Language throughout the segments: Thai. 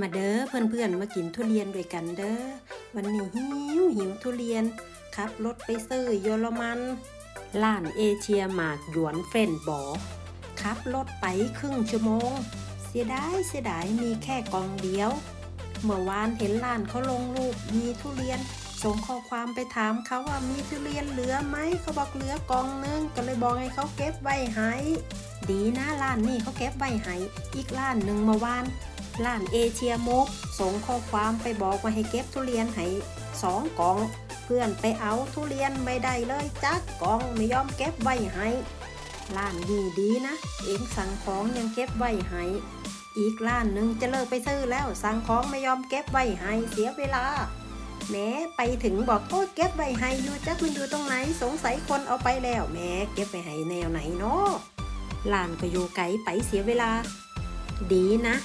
มาเด้อเพื่อนๆมากินทุเรียนด้วยกันเด้อวันนี้หิวหิวทุเรียนขับรถไปซื้อเยอรมันร้านเอเชียหมากหยวนเฟรนบอขับรถไปครึ่งชั่วโมง เสียดายเสียดายมีแค่กองเดียว เมื่อวานเห็นร้านเขาลงรูปมีทุเรียนส่งข้อความไปถามเขาว่ามีทุเรียนเหลือไหมเขาบอกเหลือกองนึงก็เลยบอกให้เขาเก็บไว้ให้ดีนะร้านนี่เขาเก็บไว้ให้อีกร้านหนึ่งเมื่อวาน ร้านเอเชียมกส่งข้อความไปบอกว่าให้เก็บทุเรียนให้สองกล่อง เพื่อนไปเอาทุเรียนไม่ได้เลยจักกล่องไม่ยอมเก็บไว้ให้ร้านนี้ดีนะ เองสั่งของยังเก็บไว้ให้อีกร้านหนึ่งจะเลิกไปซื้อแล้วสั่งของไม่ยอมเก็บไว้ให้เสียเวลาแหม้ไปถึงบอกโอ้เก็บไว้ให้อยู่จักมันอยู่ตรงไหนสงสัยคนเอาไปแล้วแหม้เก็บไว้ให้แนวไหนเนาะร้านก็อยู่ไกลไปเสียเวลา ดีนะ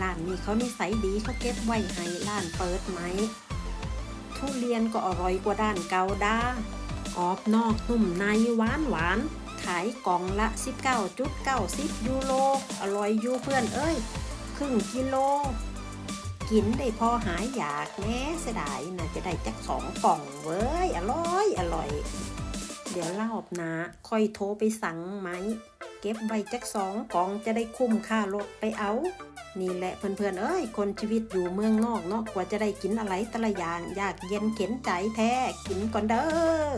ร้านนี้เขานิสัยดีเขาเก็บไว้ให้ร้านเปิดไหม ทุเรียนก็อร่อยกว่าด้านเกาด้ากรอบนอกนุ่มในหวานหวาน ขายกล่องละ 19.90 ยูโร อร่อยอยู่เพื่อนเอ้ย ครึ่งกิโล กินได้พอหายอยากแน่เสียดายน่าจะได้จักสองกล่องเว้ย อร่อย อร่อย เดี๋ยวรอบหนาค่อยโทรไปสั่งไหม เก็บไว้จักสองกล่องจะได้คุ้มค่ารถไปเอา นี่แหละเพื่อนๆเอ้ย คนชีวิตอยู่เมืองนอกเนาะกว่าจะได้กินอะไรแต่ละอย่างอยากเย็นเข็นใจแท้กินก่อนเด้อ